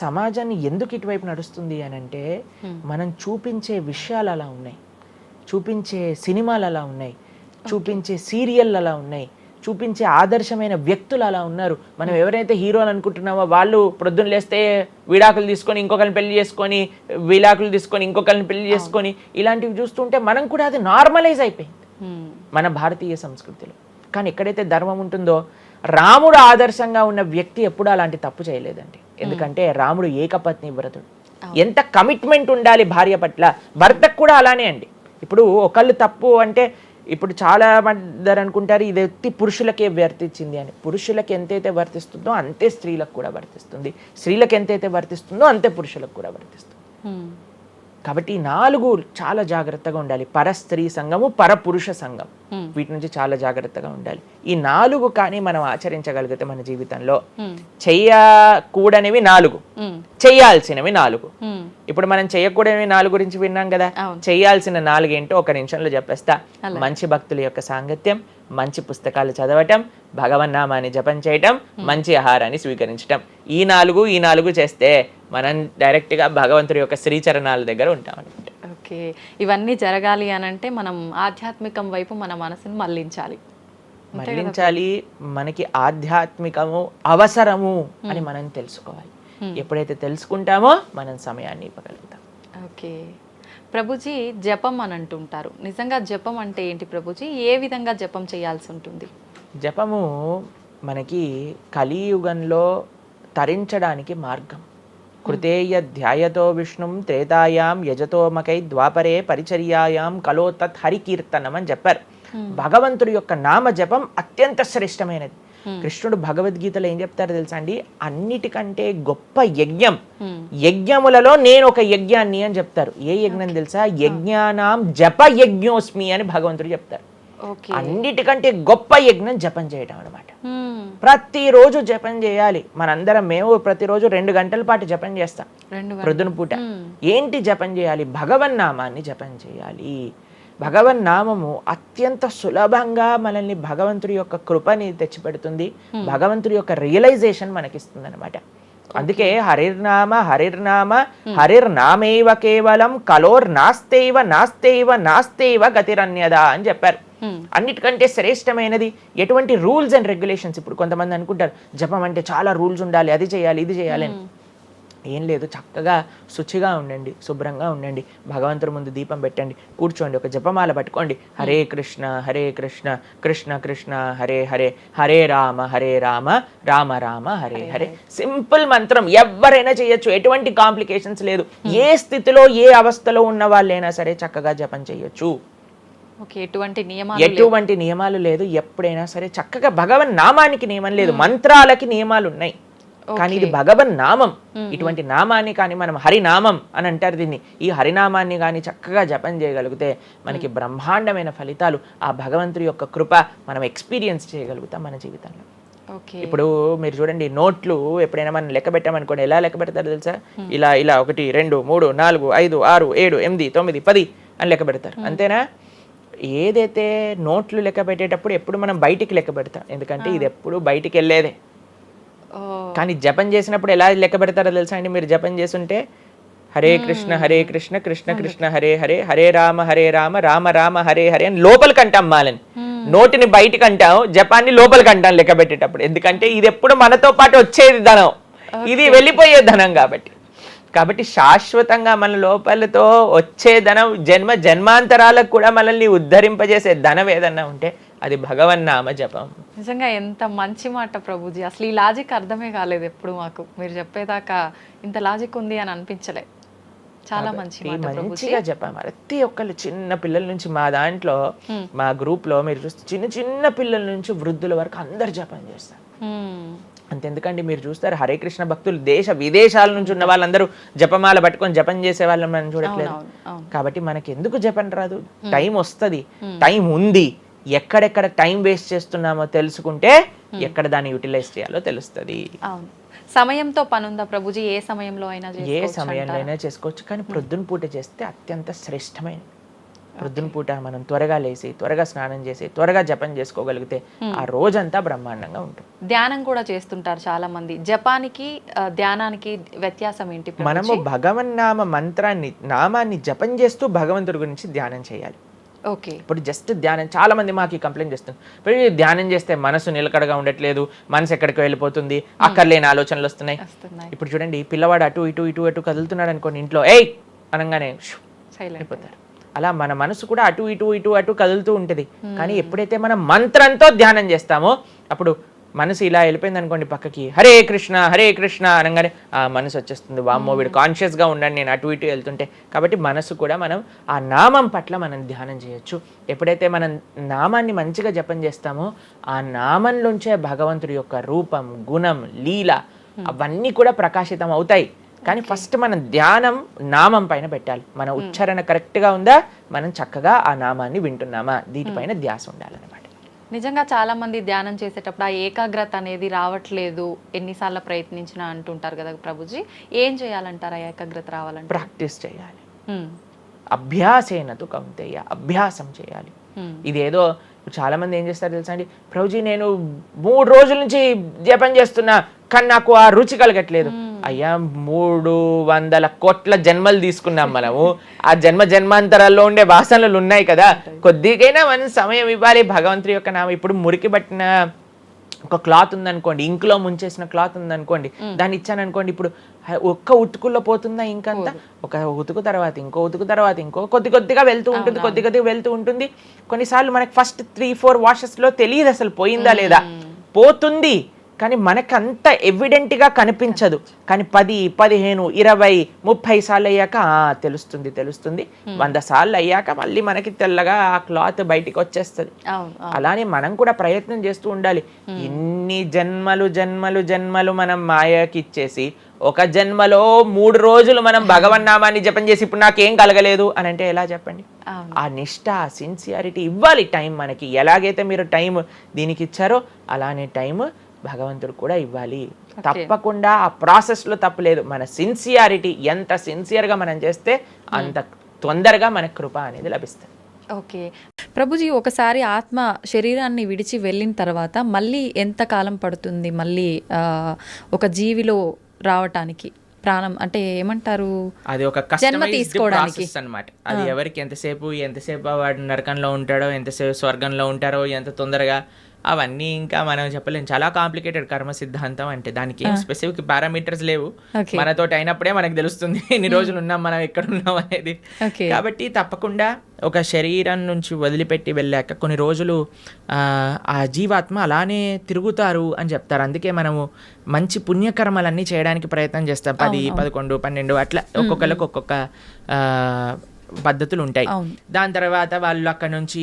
సమాజాన్ని ఎందుకు ఇటువైపు నడుస్తుంది అని అంటే మనం చూపించే విషయాలు అలా ఉన్నాయి. చూపించే సినిమాలు అలా ఉన్నాయి. చూపించే సీరియల్ అలా ఉన్నాయి. చూపించే ఆదర్శమైన వ్యక్తులు అలా ఉన్నారు. మనం ఎవరైతే హీరోలు అనుకుంటున్నామో వాళ్ళు ప్రొద్దున లేస్తే విడాకులు తీసుకొని ఇంకొకరిని పెళ్ళి చేసుకొని విడాకులు తీసుకొని ఇంకొకరిని పెళ్ళి చేసుకొని ఇలాంటివి చూస్తుంటే మనం కూడా అది నార్మలైజ్ అయిపోయింది. మన భారతీయ సంస్కృతిలో. కానీ ఎక్కడైతే ధర్మం ఉంటుందో రాముడు ఆదర్శంగా ఉన్న వ్యక్తి ఎప్పుడూ అలాంటి తప్పు చేయలేదండి. ఎందుకంటే రాముడు ఏకపత్ని వ్రతుడు. ఎంత కమిట్మెంట్ ఉండాలి భార్య పట్ల? భర్తకు కూడా అలానే అండి. ఇప్పుడు ఒకళ్ళు తప్పు అంటే ఇప్పుడు చాలా మంది అనుకుంటారు ఇది ఎత్తి పురుషులకే వర్తించింది అని. పురుషులకు ఎంతైతే వర్తిస్తుందో అంతే స్త్రీలకు కూడా వర్తిస్తుంది. స్త్రీలకు ఎంతైతే వర్తిస్తుందో అంతే పురుషులకు కూడా వర్తిస్తుంది. కాబట్టి ఈ నాలుగు చాలా జాగ్రత్తగా ఉండాలి పర స్త్రీ సంఘము పర పురుష సంఘం. వీటి నుంచి చాలా జాగ్రత్తగా ఉండాలి ఈ నాలుగు కానీ మనం ఆచరించగలిగితే మన జీవితంలో. చెయ్యకూడనివి నాలుగు హ్మ్. చెయ్యాల్సినవి నాలుగు. ఇప్పుడు మనం చెయ్యకూడనివి నాలుగు గురించి విన్నాం కదా అవును. చెయ్యాల్సిన నాలుగు ఏంటో ఒక నిమిషంలో చెప్పేస్తా మంచి భక్తుల యొక్క సాంగత్యం మంచి పుస్తకాలు చదవటం భగవన్నామాన్ని జపం చేయటం మంచి ఆహారాన్ని స్వీకరించటం. ఈ నాలుగు ఈ నాలుగు చేస్తే మనం డైరెక్ట్గా భగవంతుడి యొక్క శ్రీచరణాల దగ్గర ఉంటాం అనమాట ఓకే. ఇవన్నీ జరగాలి అని అంటే మనం ఆధ్యాత్మికం వైపు మన మనసును మళ్ళించాలి. మళ్ళించాలి. మనకి ఆధ్యాత్మికము అవసరము అని మనం తెలుసుకోవాలి. ఎప్పుడైతే తెలుసుకుంటామో మనం సమయాన్ని ఇవ్వగలుగుతాం. ఓకే. ప్రభుజీ జపం అని అంటుంటారు. నిజంగా జపం అంటే ఏంటి ప్రభుజీ? ఏ విధంగా జపం చేయాల్సి ఉంటుంది? జపము మనకి కలియుగంలో తరించడానికి మార్గం. కృతేయ ధ్యాయతో విష్ణుం త్రేతాయాం యజతోమకై ద్వాపరే పరిచర్యాయాం కలో తత్ హరికీర్తనం అని చెప్పారు. భగవంతుడి యొక్క నామ జపం అత్యంత శ్రేష్టమైనది. కృష్ణుడు భగవద్గీతలో ఏం చెప్తారో తెలుసా అండి? అన్నిటికంటే గొప్ప యజ్ఞం. Hmm. యజ్ఞములలో నేను ఒక యజ్ఞాన్ని అని చెప్తారు. ఏ యజ్ఞం తెలుసా? యజ్ఞానాం జప యజ్ఞోస్మి అని భగవంతుడు చెప్తారు. అన్నిటికంటే గొప్ప యజ్ఞం జపం చేయడం అనమాట. ప్రతిరోజు జపం చేయాలి. మనందరం మేము ప్రతిరోజు రెండు గంటల పాటు జపం చేస్తాం. ప్రొద్దున పూట. Hmm. ఏంటి జపం చేయాలి? భగవన్ నామాన్ని జపం చేయాలి. భగవన్ నామము అత్యంత సులభంగా మనల్ని భగవంతుడి యొక్క కృపని తెచ్చిపెడుతుంది. భగవంతుడి యొక్క రియలైజేషన్ మనకిస్తుంది అనమాట అందుకే హరిర్నామ హరిర్నామ హరిర్నామేవ కేవలం కలోర్ నాస్తేవ నాస్తేవ నాస్తేవ గతిరన్యద అని చెప్పారు. Hmm. అన్నిటికంటే శ్రేష్టమైనది ఎటువంటి రూల్స్ అండ్ రెగ్యులేషన్స్ ఇప్పుడు కొంతమంది అనుకుంటారు. జపం అంటే చాలా రూల్స్ ఉండాలి అది చేయాలి ఇది చేయాలి అని. ఏం లేదు చక్కగా శుచిగా ఉండండి శుభ్రంగా ఉండండి భగవంతుడి ముందు దీపం పెట్టండి కూర్చోండి ఒక జపమాల పట్టుకోండి. హరే కృష్ణ హరే కృష్ణ కృష్ణ కృష్ణ హరే హరే హరే రామ హరే రామ రామ రామ హరే హరే సింపుల్ మంత్రం ఎవరైనా చేయొచ్చు ఎటువంటి కాంప్లికేషన్స్ లేదు. ఏ స్థితిలో ఏ అవస్థలో ఉన్న వాళ్ళైనా సరే చక్కగా జపం చేయొచ్చు. ఎటువంటి నియమాలు ఎటువంటి నియమాలు లేదు ఎప్పుడైనా సరే చక్కగా భగవన్ నామానికి నియమం లేదు మంత్రాలకి నియమాలు ఉన్నాయి. కానీ ఇది భగవన్ నామం. ఇటువంటి నామాన్ని కానీ మనం హరినామం అని అంటారు దీన్ని. ఈ హరినామాన్ని కానీ చక్కగా జపం చేయగలిగితే మనకి బ్రహ్మాండమైన ఫలితాలు ఆ భగవంతుడి యొక్క కృప మనం ఎక్స్పీరియన్స్ చేయగలుగుతాం మన జీవితంలో. ఇప్పుడు మీరు చూడండి నోట్లు ఎప్పుడైనా మనం లెక్క పెట్టామనుకోండి ఎలా లెక్క పెడతారు తెలుసా? ఇలా ఇలా ఒకటి రెండు మూడు నాలుగు ఐదు ఆరు ఏడు ఎనిమిది తొమ్మిది పది అని లెక్క పెడతారు. అంతేనా? ఏదైతే నోట్లు లెక్క పెట్టేటప్పుడు ఎప్పుడు మనం బయటికి లెక్క పెడతాం. ఎందుకంటే ఇది ఎప్పుడు బయటికి వెళ్ళేదే. కానీ జపం చేసినప్పుడు ఎలా లెక్క పెడతారో తెలుసా అండి? మీరు జపం చేస్తుంటే హరే కృష్ణ హరే కృష్ణ కృష్ణ కృష్ణ హరే హరే హరే రామ హరే రామ రామ రామ హరే హరే అని లోపలికి అంటాం మాలని. నోటిని బయటికి అంటాం జపాన్ని లోపలికి అంటాం లెక్క పెట్టేటప్పుడు. ఎందుకంటే ఇది ఎప్పుడు మనతో పాటు వచ్చేది ధనం. ఇది వెళ్ళిపోయే ధనం కాబట్టి. కాబట్టి శాశ్వతంగా మన లోపలతో వచ్చే ధనం జన్మ జన్మాంతరాలకు కూడా మనల్ని ఉద్ధరింపజేసే ధనం ఏదన్నా ఉంటే అది భగవన్నామ జపం. నిజంగా ఎంత మంచి మాట ప్రభుజీ. అసలు ఈ లాజిక్ అర్థమే కాలేదు ఎప్పుడు మాకు. మీరు చెప్పేదాకా ఇంత లాజిక్ ఉంది అని అనిపించలే. చాలా మంచి మంచిగా చెప్పాము ప్రతి ఒక్కళ్ళు చిన్న పిల్లల నుంచి మా దాంట్లో మా గ్రూప్లో మీరు చూస్తే చిన్న చిన్న పిల్లల నుంచి వృద్ధుల వరకు అందరు జపం చేస్తారు. అంతెందుకండి మీరు చూస్తారు హరే కృష్ణ భక్తులు దేశ విదేశాల నుంచి ఉన్న వాళ్ళందరూ జపమాల పట్టుకొని జపం చేసే వాళ్ళని మనం చూడట్లేదు. కాబట్టి మనకి ఎందుకు జపం రాదు? టైం వస్తది. టైం ఉంది. ఎక్కడెక్కడ టైం వేస్ట్ చేస్తున్నామో తెలుసుకుంటే ఎక్కడ దాన్ని యూటిలైజ్ చేయాలో తెలుస్తుంది. అవును. సమయంతో పనుందా ప్రభుజీ? ఏ సమయంలో అయినా ఏ సమయంలో అయినా చేసుకోవచ్చు. కానీ ప్రొద్దున పూట చేస్తే అత్యంత శ్రేష్టమైనది ప్రొద్దున పూట మనం త్వరగా లేచి త్వరగా స్నానం చేసి త్వరగా జపం చేసుకోగలిగితే ఆ రోజంతా బ్రహ్మాండంగా ఉంటుంది. ధ్యానం కూడా చేస్తుంటారు చాలా మంది జపానికి ధ్యానానికి వ్యత్యాసం ఏంటి? మనము భగవన్నామ మంత్రాన్ని నామాన్ని జపం చేస్తూ భగవంతుడి గురించి ధ్యానం చేయాలి. ఓకే. ఇప్పుడు జస్ట్ ధ్యానం చాలా మంది మాకు కంప్లైంట్ చేస్తుంది ఇప్పుడు ఈ ధ్యానం చేస్తే మనసు నిలకడగా ఉండట్లేదు మనసు ఎక్కడికి వెళ్ళిపోతుంది అక్కర్లేని ఆలోచనలు వస్తున్నాయి. ఇప్పుడు చూడండి పిల్లవాడు అటు ఇటు ఇటు అటు కదులుతున్నాడు అనుకోండి ఇంట్లో ఏయ్! అనగానే అయిపోతారు అలా మన మనసు కూడా అటు ఇటు ఇటు అటు కదులుతూ ఉంటుంది. కానీ ఎప్పుడైతే మనం మంత్రంతో ధ్యానం చేస్తామో అప్పుడు మనసు ఇలా వెళ్ళిపోయింది అనుకోండి పక్కకి. హరే కృష్ణ హరే కృష్ణ అనగానే ఆ మనసు వచ్చేస్తుంది. వామ్మో వీడు కాన్షియస్గా ఉండండి నేను అటు ఇటు వెళ్తుంటే. కాబట్టి మనసు కూడా మనం ఆ నామం పట్ల మనం ధ్యానం చేయొచ్చు. ఎప్పుడైతే మనం నామాన్ని మంచిగా జపం చేస్తామో ఆ నామంలోంచే భగవంతుడి యొక్క రూపం గుణం లీల అవన్నీ కూడా ప్రకాశితం అవుతాయి. కానీ ఫస్ట్ మనం ధ్యానం నామం పైన పెట్టాలి. మన ఉచ్చారణ కరెక్ట్గా ఉందా? మనం చక్కగా ఆ నామాన్ని వింటున్నామా? దీనిపైన ధ్యాస ఉండాలన్నమాట. నిజంగా చాలా మంది ధ్యానం చేసేటప్పుడు ఆ ఏకాగ్రత అనేది రావట్లేదు ఎన్నిసార్లు ప్రయత్నించినా అంటుంటారు కదా ప్రభుజీ. ఏం చేయాలంటారు ఆ ఏకాగ్రత రావాలంటే? ప్రాక్టీస్ చేయాలి. హ్మ్. అభ్యాసేనతు కౌంతేయ అభ్యాసం చేయాలి. ఇదేదో చాలా మంది ఏం చేస్తారు తెలుసా అండి? ప్రభుజీ నేను మూడు రోజుల నుంచి జపం చేస్తున్నా కానీ నాకు ఆ రుచి కలగట్లేదు. అయ్యా మూడు వందల కోట్ల జన్మలు తీసుకున్నాం మనము. ఆ జన్మ జన్మాంతరాల్లో ఉండే వాసనలు ఉన్నాయి కదా. కొద్దిగైనా మనం సమయం ఇవ్వాలి భగవంతుడి యొక్క నామం. ఇప్పుడు మురికి పట్టిన ఒక క్లాత్ ఉందనుకోండి ఇంకులో ముంచేసిన క్లాత్ ఉందనుకోండి దాన్ని ఇచ్చాను అనుకోండి ఇప్పుడు ఒక్క ఉతుకుల్లో పోతుందా ఇంకంతా? ఒక ఉతుకు తర్వాత ఇంకో ఉతుకు తర్వాత ఇంకో కొద్ది కొద్దిగా వెళ్తూ ఉంటుంది కొద్ది కొద్దిగా వెళ్తూ ఉంటుంది. కొన్నిసార్లు మనకి ఫస్ట్ త్రీ ఫోర్ వాషెస్లో తెలియదు అసలు పోయిందా లేదా. పోతుంది. కానీ మనకంత ఎవిడెంట్గా కనిపించదు. కానీ పది పదిహేను ఇరవై ముప్పై సార్లు అయ్యాక "ఆ, తెలుస్తుంది తెలుస్తుంది. వంద సార్లు అయ్యాక మళ్ళీ మనకి తెల్లగా ఆ క్లాత్ బయటికి వచ్చేస్తుంది. అలానే మనం కూడా ప్రయత్నం చేస్తూ ఉండాలి. ఇన్ని జన్మలు జన్మలు జన్మలు మనం మాయకి ఇచ్చేసి ఒక జన్మలో మూడు రోజులు మనం భగవన్నామాన్ని జపం చేసి ఇప్పుడు నాకేం కలగలేదు అని అంటే ఎలా చెప్పండి? ఆ నిష్ట సిన్సియారిటీ ఇవ్వాలి టైం మనకి. ఎలాగైతే మీరు టైం దీనికి ఇచ్చారో అలానే టైం భగవంతుడు కూడా ఇవ్వాలి. తప్పకుండా ఆ ప్రాసెస్లో తప్పలేదు మన సిన్సియారిటీ ఎంత సిన్సియర్గా మనం చేస్తే అంత తొందరగా మనకు కృప అనేది లభిస్తుంది. ఓకే. ప్రభుజీ ఒకసారి ఆత్మ శరీరాన్ని విడిచి వెళ్ళిన తర్వాత మళ్ళీ ఎంత కాలం పడుతుంది? మళ్ళీ ఆ, ఒక జీవిలో రావటానికి ప్రాణం అంటే ఏమంటారు? అది ఒక జన్మ తీసుకోవడానికి. ప్రాసెస్ అన్నమాట. అది ఎవరికి ఎంతసేపు ఎంతసేపు వాడు నరకంలో ఉంటాడో ఎంతసేపు స్వర్గంలో ఉంటారో ఎంత తొందరగా అవన్నీ ఇంకా మనం చెప్పలేం. చాలా కాంప్లికేటెడ్ కర్మ సిద్ధాంతం అంటే దానికి ఏం స్పెసిఫిక్ పారామీటర్స్ లేవు. మనతోటి అయినప్పుడే మనకు తెలుస్తుంది ఎన్ని రోజులు ఉన్నాం మనం ఎక్కడ ఉన్నాం అనేది. కాబట్టి తప్పకుండా ఒక శరీరం నుంచి వదిలిపెట్టి వెళ్ళాక కొన్ని రోజులు ఆ, జీవాత్మ అలానే తిరుగుతారు అని చెప్తారు. అందుకే మనము మంచి పుణ్యకర్మలన్నీ చేయడానికి ప్రయత్నం చేస్తాం. పది పదకొండు పన్నెండు అట్లా ఒక్కొక్కరికి ఒక్కొక్క పద్ధతులు ఉంటాయి. దాని తర్వాత వాళ్ళు అక్కడ నుంచి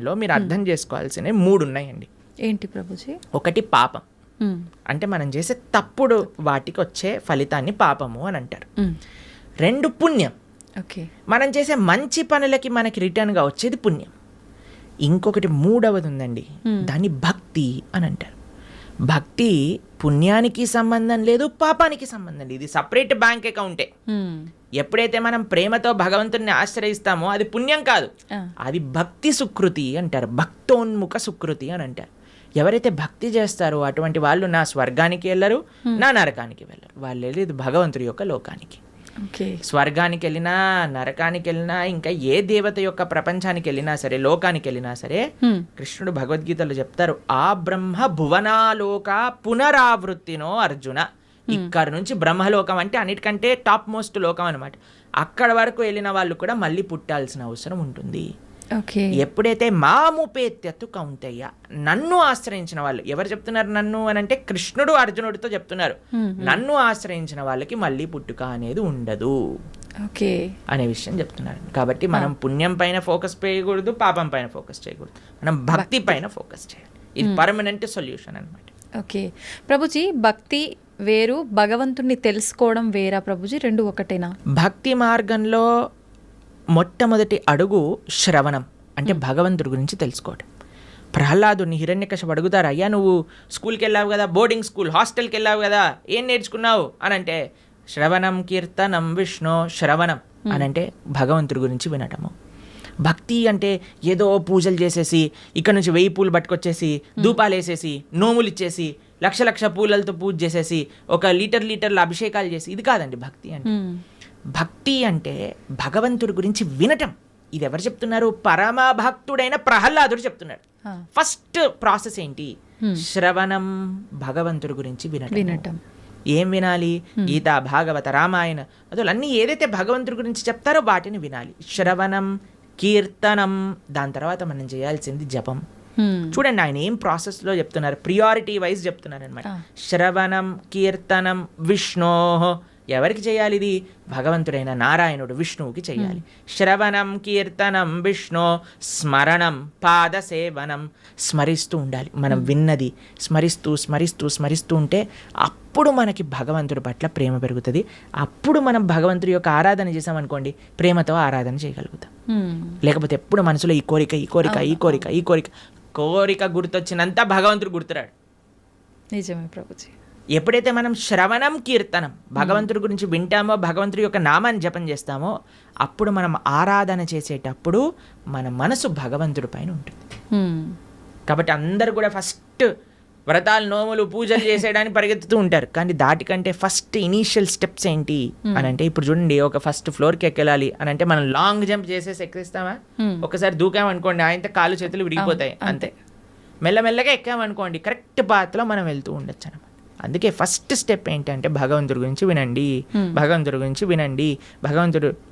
ధర్మంలో మీరు అర్థం చేసుకోవాల్సినవి మూడు ఉన్నాయండి ఏంటి ప్రభుజీ? ఒకటి పాపం. ఉమ్, అంటే మనం చేసే తప్పుడు వాటికి వచ్చే ఫలితాన్ని పాపము అని అంటారు. ఉమ్, రెండు పుణ్యం. ఓకే. మనం చేసే మంచి పనులకి మనకి రిటర్న్గా వచ్చేది పుణ్యం. ఇంకొకటి మూడవది ఉందండి. దాన్ని భక్తి అని అంటారు. భక్తి పుణ్యానికి సంబంధం లేదు పాపానికి సంబంధం లేదు. ఇది సపరేట్ బ్యాంక్ అకౌంటే ఎప్పుడైతే మనం ప్రేమతో భగవంతుడిని ఆశ్రయిస్తామో అది పుణ్యం కాదు. అది భక్తి సుకృతి అంటారు. భక్తోన్ముఖ సుకృతి అని అంటారు. ఎవరైతే భక్తి చేస్తారో అటువంటి వాళ్ళు నా స్వర్గానికి వెళ్ళరు నా నరకానికి వెళ్ళరు. వాళ్ళు వెళ్ళేది భగవంతుడి యొక్క లోకానికి. స్వర్గానికి వెళ్ళినా నరకానికి వెళ్ళినా ఇంకా ఏ దేవత యొక్క ప్రపంచానికి వెళ్ళినా సరే లోకానికి వెళ్ళినా సరే కృష్ణుడు భగవద్గీతలో చెప్తారు ఆ బ్రహ్మ భువనాలోక పునరావృత్తినో అర్జున. ఇక్కడ నుంచి బ్రహ్మలోకం అంటే అన్నిటికంటే టాప్ మోస్ట్ లోకం అనమాట అక్కడ వరకు వెళ్ళిన వాళ్ళు కూడా మళ్ళీ పుట్టాల్సిన అవసరం ఉంటుంది. ఎప్పుడైతే మాముపేత్యత్తు కౌంతయ్య నన్ను ఆశ్రయించిన వాళ్ళు ఎవరు చెప్తున్నారు నన్ను అని అంటే కృష్ణుడు అర్జునుడితో చెప్తున్నారు. నన్ను ఆశ్రయించిన వాళ్ళకి మళ్ళీ పుట్టుక అనేది ఉండదు. ఓకే అనే విషయం చెప్తున్నారు. కాబట్టి మనం పుణ్యం పైన ఫోకస్ చేయకూడదు పాపం పైన ఫోకస్ చేయకూడదు. మనం భక్తి పైన ఫోకస్ చేయాలి. ఇది పర్మనెంట్ సొల్యూషన్ అనమాట ఓకే ప్రభుజీ భక్తి వేరు భగవంతుణ్ణి తెలుసుకోవడం వేరా ప్రభుజీ? రెండు ఒకటేనా? భక్తి మార్గంలో మొట్టమొదటి అడుగు శ్రవణం అంటే భగవంతుడి గురించి తెలుసుకోవడం ప్రహ్లాదుని హిరణ్యకశపు అడుగుతారు అయ్యా నువ్వు స్కూల్కి వెళ్ళావు కదా బోర్డింగ్ స్కూల్ హాస్టల్కి వెళ్ళావు కదా ఏం నేర్చుకున్నావు? అని అంటే శ్రవణం కీర్తనం విష్ణు శ్రవణం అని అంటే భగవంతుడి గురించి వినటము. భక్తి అంటే ఏదో పూజలు చేసేసి ఇక్కడ నుంచి వెయ్యి పూలు పట్టుకొచ్చేసి ధూపాలు వేసేసి నోములు ఇచ్చేసి లక్ష లక్ష పూలలతో పూజ చేసేసి ఒక లీటర్ లీటర్ల అభిషేకాలు చేసి ఇది కాదండి భక్తి అంటే. భక్తి అంటే భగవంతుడి గురించి వినటం. ఇది ఎవరు చెప్తున్నారు? పరమ భక్తుడైన ప్రహ్లాదుడు చెప్తున్నాడు. ఫస్ట్ ప్రాసెస్ ఏంటి? శ్రవణం భగవంతుడి గురించి వినటం. వినటం. ఏం వినాలి? గీత భాగవత రామాయణ అసలు అన్ని ఏదైతే భగవంతుడి గురించి చెప్తారో వాటిని వినాలి. శ్రవణం కీర్తనం దాని తర్వాత మనం చేయాల్సింది జపం. చూడండి ఆయన ఏం ప్రాసెస్లో చెప్తున్నారు? ప్రియారిటీ వైజ్ చెప్తున్నారు అనమాట. శ్రవణం కీర్తనం విష్ణో ఎవరికి చేయాలి ఇది? భగవంతుడైన నారాయణుడు విష్ణువుకి చేయాలి. శ్రవణం కీర్తనం విష్ణు స్మరణం పాద సేవనం స్మరిస్తూ ఉండాలి. మనం విన్నది స్మరిస్తూ స్మరిస్తూ స్మరిస్తూ ఉంటే అప్పుడు మనకి భగవంతుడి పట్ల ప్రేమ పెరుగుతుంది. అప్పుడు మనం భగవంతుడి యొక్క ఆరాధన చేసామనుకోండి ప్రేమతో ఆరాధన చేయగలుగుతాం. మ్మ్. లేకపోతే ఎప్పుడు మనసులో ఈ కోరిక ఈ కోరిక ఈ కోరిక ఈ కోరిక కోరిక గుర్తొచ్చినంత భగవంతుడు గుర్తురాడు. నిజమే ప్రభుజీ. ఎప్పుడైతే మనం శ్రవణం కీర్తనం భగవంతుడి గురించి వింటామో భగవంతుడి యొక్క నామాన్ని జపం చేస్తామో అప్పుడు మనం ఆరాధన చేసేటప్పుడు మన మనసు భగవంతుడి పైన ఉంటుంది. కాబట్టి అందరు కూడా ఫస్ట్ వ్రతాలు నోములు పూజలు చేసేయడానికి పరిగెత్తుతూ ఉంటారు. కానీ దాటికంటే ఫస్ట్ ఇనీషియల్ స్టెప్స్ ఏంటి అని అంటే ఇప్పుడు చూడండి ఒక ఫస్ట్ ఫ్లోర్కి ఎక్కెళ్ళాలి అని అంటే మనం లాంగ్ జంప్ చేసేసి ఎక్కిస్తామా. ఒకసారి దూకామనుకోండి ఆయనతో కాలు చేతులు విరిగిపోతాయి అంతే. మెల్లమెల్లగా ఎక్కామనుకోండి కరెక్ట్ పాత్లో మనం వెళ్తూ ఉండొచ్చు అనమాట అందుకే ఫస్ట్ స్టెప్ ఏంటంటే భగవంతుడి గురించి వినండి భగవంతుడి గురించి వినండి భగవంతుడు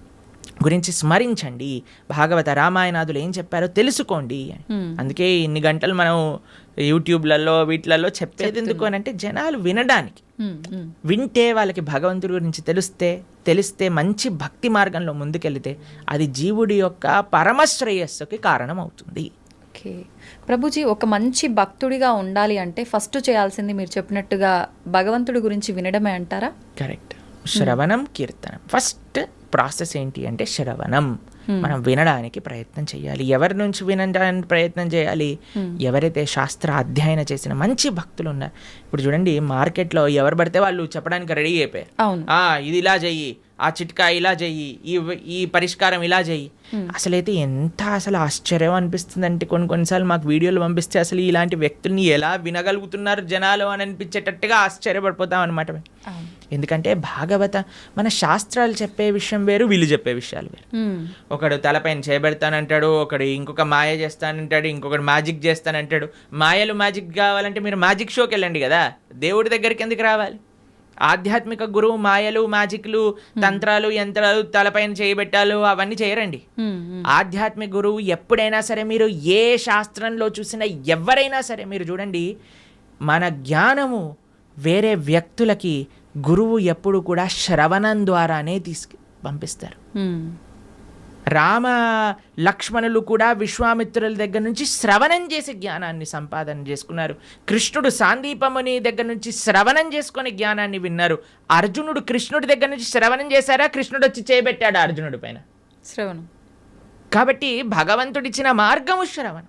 గురించి స్మరించండి భాగవత రామాయణాదులు ఏం చెప్పారో తెలుసుకోండి. Hmm. అందుకే ఇన్ని గంటలు మనం యూట్యూబ్లలో వీటిలలో చెప్పేది ఎందుకు అని అంటే జనాలు వినడానికి. మ్మ్. వింటే వాళ్ళకి భగవంతుడి గురించి తెలిస్తే తెలిస్తే మంచి భక్తి మార్గంలో ముందుకెళ్తే అది జీవుడి యొక్క పరమశ్రేయస్సుకి కారణం అవుతుంది ఓకే. ప్రభుజీ ఒక మంచి భక్తుడిగా ఉండాలి అంటే ఫస్ట్ చేయాల్సింది మీరు చెప్పినట్టుగా భగవంతుడి గురించి వినడమే అంటారా? కరెక్ట్. శ్రవణం కీర్తనం. ఫస్ట్ ప్రాసెస్ ఏంటి అంటే శ్రవణం. మనం వినడానికి ప్రయత్నం చేయాలి. ఎవరి నుంచి వినడానికి ప్రయత్నం చేయాలి? ఎవరైతే శాస్త్ర అధ్యయన చేసిన మంచి భక్తులు ఉన్నారు ఇప్పుడు చూడండి మార్కెట్లో ఎవరు పడితే వాళ్ళు చెప్పడానికి రెడీ అయిపోయారు. అవును. ఆ ఇది ఇలా చెయ్యి. ఆ చిట్కా ఇలా చెయ్యి ఈ ఈ పరిష్కారం ఇలా చెయ్యి. అసలైతే ఎంత అసలు ఆశ్చర్యం అనిపిస్తుంది అంటే కొన్ని కొన్నిసార్లు మాకు వీడియోలు పంపిస్తే అసలు ఇలాంటి వ్యక్తుల్ని ఎలా వినగలుగుతున్నారు జనాలు అని అనిపించేటట్టుగా ఆశ్చర్యపడిపోతాం అనమాట ఎందుకంటే భాగవత మన శాస్త్రాలు చెప్పే విషయం వేరు వీళ్ళు చెప్పే విషయాలు వేరు. ఒకడు తలపైన చేయబెడతానంటాడు ఒకడు ఇంకొక మాయ చేస్తానంటాడు ఇంకొకడు మ్యాజిక్ చేస్తానంటాడు. మాయలు మ్యాజిక్ కావాలంటే మీరు మ్యాజిక్ షోకి వెళ్ళండి కదా. దేవుడి దగ్గరికి ఎందుకు రావాలి? ఆధ్యాత్మిక గురువు మాయలు మ్యాజిక్లు తంత్రాలు యంత్రాలు తలపైన చేయబెట్టాలు అవన్నీ చేయరండి మ్మ్. మ్మ్. ఆధ్యాత్మిక గురువు ఎప్పుడైనా సరే మీరు ఏ శాస్త్రంలో చూసినా ఎవరైనా సరే మీరు చూడండి మన జ్ఞానము వేరే వ్యక్తులకి గురువు ఎప్పుడు కూడా శ్రవణం ద్వారానే తీసుకు పంపిస్తారు. రామ లక్ష్మణులు కూడా విశ్వామిత్రుల దగ్గర నుంచి శ్రవణం చేసి జ్ఞానాన్ని సంపాదన చేసుకున్నారు. కృష్ణుడు సాందీపముని దగ్గర నుంచి శ్రవణం చేసుకొని జ్ఞానాన్ని విన్నారు. అర్జునుడు కృష్ణుడి దగ్గర నుంచి శ్రవణం చేశారా? కృష్ణుడు వచ్చి చేయబెట్టాడు అర్జునుడి పైన? శ్రవణం. కాబట్టి భగవంతుడిచ్చిన మార్గము శ్రవణం.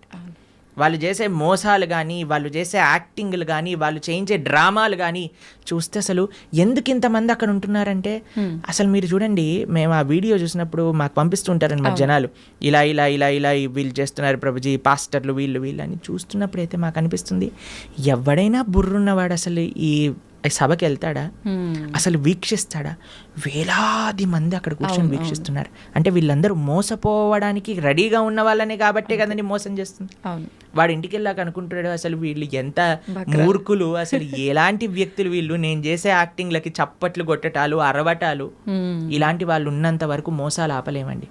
వాళ్ళు చేసే మోసాలు కానీ వాళ్ళు చేసే యాక్టింగ్లు కానీ వాళ్ళు చేయించే డ్రామాలు కానీ చూస్తే అసలు ఎందుకు ఇంతమంది అక్కడ ఉంటున్నారంటే. అసలు మీరు చూడండి మేము ఆ వీడియో చూసినప్పుడు మాకు పంపిస్తుంటారనమాట జనాలు ఇలా ఇలా ఇలా ఇలా వీళ్ళు చేస్తున్నారు ప్రభుజీ పాస్టర్లు వీళ్ళు వీళ్ళు అని చూస్తున్నప్పుడు అయితే మాకు అనిపిస్తుంది ఎవడైనా బుర్రున్నవాడు అసలు ఈ సభకి వెళ్తాడా. అసలు వీక్షిస్తాడా? వేలాది మంది అక్కడ కూర్చొని వీక్షిస్తున్నారు. అంటే వీళ్ళందరూ మోసపోవడానికి రెడీగా ఉన్న వాళ్ళనే కాబట్టే కదండి మోసం చేస్తుంది. వాడు ఇంటికి వెళ్ళాక అనుకుంటాడు అసలు వీళ్ళు ఎంత మూర్ఖులు అసలు ఎలాంటి వ్యక్తులు వీళ్ళు? నేను చేసే యాక్టింగ్లకి చప్పట్లు కొట్టటాలు అరవటాలు. ఇలాంటి వాళ్ళు ఉన్నంత వరకు మోసాలు ఆపలేమండి.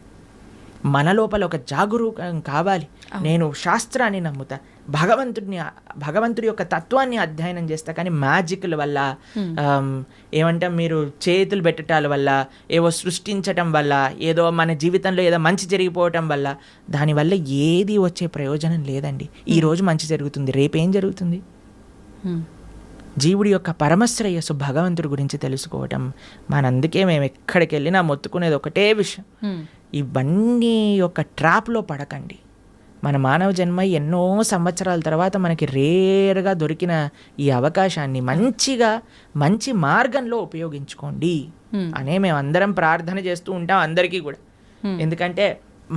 మన లోపల ఒక జాగరూకం కావాలి. నేను శాస్త్రాన్ని నమ్ముతా. భగవంతుడిని భగవంతుడి యొక్క తత్వాన్ని అధ్యయనం చేస్తా. కానీ మ్యాజిక్ల వల్ల ఆమ్, ఏమంటాం మీరు చేతులు పెట్టటాల వల్ల ఏవో సృష్టించటం వల్ల ఏదో మన జీవితంలో ఏదో మంచి జరిగిపోవటం వల్ల దానివల్ల ఏది వచ్చే ప్రయోజనం లేదండి. ఈ రోజు మంచి జరుగుతుంది. రేపేం జరుగుతుంది? హ్మ్. జీవుడి యొక్క పరమశ్రేయస్సు భగవంతుడి గురించి తెలుసుకోవటం. మనందుకే మేము ఎక్కడికి వెళ్ళినా మొత్తుకునేది ఒకటే విషయం. ఇవన్నీ యొక్క ట్రాప్లో పడకండి. మన మానవ జన్మ ఎన్నో సంవత్సరాల తర్వాత మనకి రేర్గా దొరికిన ఈ అవకాశాన్ని మంచిగా మంచి మార్గంలో ఉపయోగించుకోండి అనే మేము అందరం ప్రార్థన చేస్తూ ఉంటాం అందరికీ కూడా. ఎందుకంటే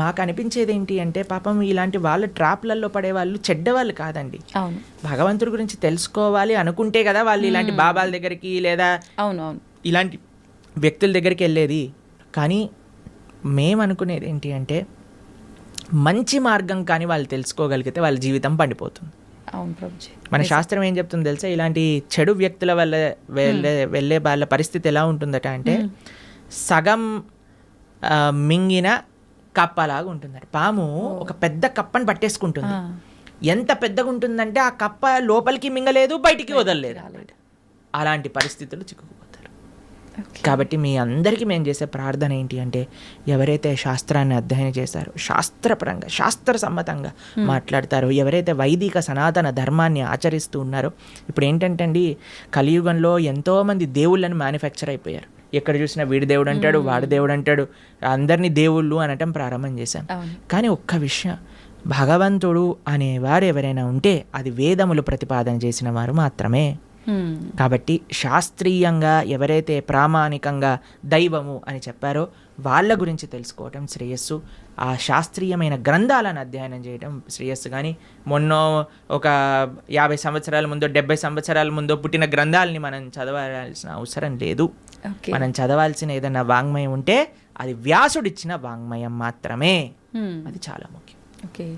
మాకు అనిపించేది ఏంటి అంటే పాపం ఇలాంటి వాళ్ళ ట్రాప్లలో పడే వాళ్ళు చెడ్డవాళ్ళు కాదండి. భగవంతుడి గురించి తెలుసుకోవాలి అనుకుంటే కదా వాళ్ళు ఇలాంటి బాబాల దగ్గరికి లేదా ఇలాంటి వ్యక్తుల దగ్గరికి వెళ్ళేది. కానీ మేము అనుకునేది ఏంటి అంటే మంచి మార్గం కానీ వాళ్ళు తెలుసుకోగలిగితే వాళ్ళ జీవితం పండిపోతుంది. మన శాస్త్రం ఏం చెప్తుంది తెలుసా? ఇలాంటి చెడు వ్యక్తుల వల్ల వెళ్ళే వెళ్ళే వాళ్ళ పరిస్థితి ఎలా ఉంటుందట అంటే సగం మింగిన కప్పలాగా ఉంటుందట. పాము ఒక పెద్ద కప్పని పట్టేసుకుంటుంది. ఎంత పెద్దగా ఉంటుందంటే ఆ కప్ప లోపలికి మింగలేదు బయటికి వదలలేదు. అలాంటి పరిస్థితులు ఓకే కాబట్టి మీ అందరికీ మేము చేసే ప్రార్థన ఏంటి అంటే ఎవరైతే శాస్త్రాన్ని అధ్యయనం చేశారో శాస్త్రపరంగా శాస్త్ర సమ్మతంగా మాట్లాడతారో ఎవరైతే వైదిక సనాతన ధర్మాన్ని ఆచరిస్తూ ఉన్నారో ఇప్పుడు ఏంటంటే అండి కలియుగంలో ఎంతోమంది దేవుళ్ళని మ్యానుఫ్యాక్చర్ అయిపోయారు. ఎక్కడ చూసినా వీడి దేవుడు అంటాడు వాడి దేవుడు అంటాడు అందరినీ దేవుళ్ళు అనటం ప్రారంభం చేశాం కానీ ఒక్క విషయం భగవంతుడు అనేవారు ఎవరైనా ఉంటే అది వేదములు ప్రతిపాదన చేసిన వారు మాత్రమే. కాబట్టి శాస్త్రీయంగా ఎవరైతే ప్రామాణికంగా దైవము అని చెప్పారో వాళ్ళ గురించి తెలుసుకోవటం శ్రేయస్సు. ఆ శాస్త్రీయమైన గ్రంథాలను అధ్యయనం చేయడం శ్రేయస్సు. కానీ మొన్న ఒక యాభై సంవత్సరాల ముందో డెబ్బై సంవత్సరాల ముందో పుట్టిన గ్రంథాలని మనం చదవాల్సిన అవసరం లేదు. మనం చదవాల్సిన ఏదైనా వాంగ్మయం ఉంటే అది వ్యాసుడిచ్చిన వాంగ్మయం మాత్రమే. హ్మ్. అది చాలా ముఖ్యం. ఓకే.